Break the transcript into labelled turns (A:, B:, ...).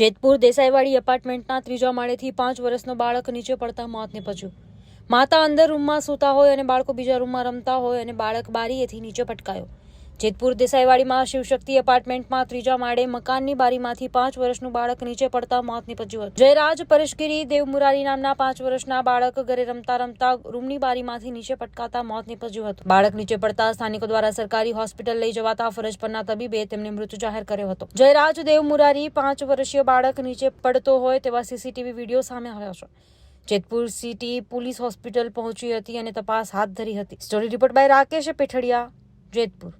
A: જેતપુર દેસાઈવાડી એપાર્ટમેન્ટના ત્રીજા માળેથી પાંચ વર્ષનો બાળક નીચે પડતા મોત નીપજ્યું માતા અંદર રૂમમાં સૂતા હોય અને બાળકો બીજા રૂમમાં રમતા હોય અને બાળક બારીએથી નીચે પટકાયો. જેતપુર દેસાઈવાડીમાં શિવશક્તિ એપાર્ટમેન્ટમાં ત્રીજા માળે મકાનની બારીમાંથી પાંચ વર્ષનું બાળક નીચે પડતા મોત નીપજ્યું હતું. જયરાજ પરેશગીરી દેવમુરારી નામના પાંચ વર્ષના બાળક ઘરે રમતા રમતા રૂમની બારીમાંથી નીચે પટકાતા મોત નીપજ્યું હતું. બાળક નીચે પડતા સ્થાનિકો દ્વારા સરકારી હોસ્પિટલ લઈ જવાતા ફરજ પરના તબીબે તેમને મૃત જાહેર કર્યો હતો. જયરાજ દેવમુરારી પાંચ વર્ષીય બાળક નીચે પડતો હોય તેવા સીસીટીવી વીડિયો સામે આવ્યા છે. જેતપુર સિટી પોલીસ હોસ્પિટલ પહોંચી હતી અને તપાસ હાથ ધરી હતી. Story report by Rakesh Pethadiya, Jetpur.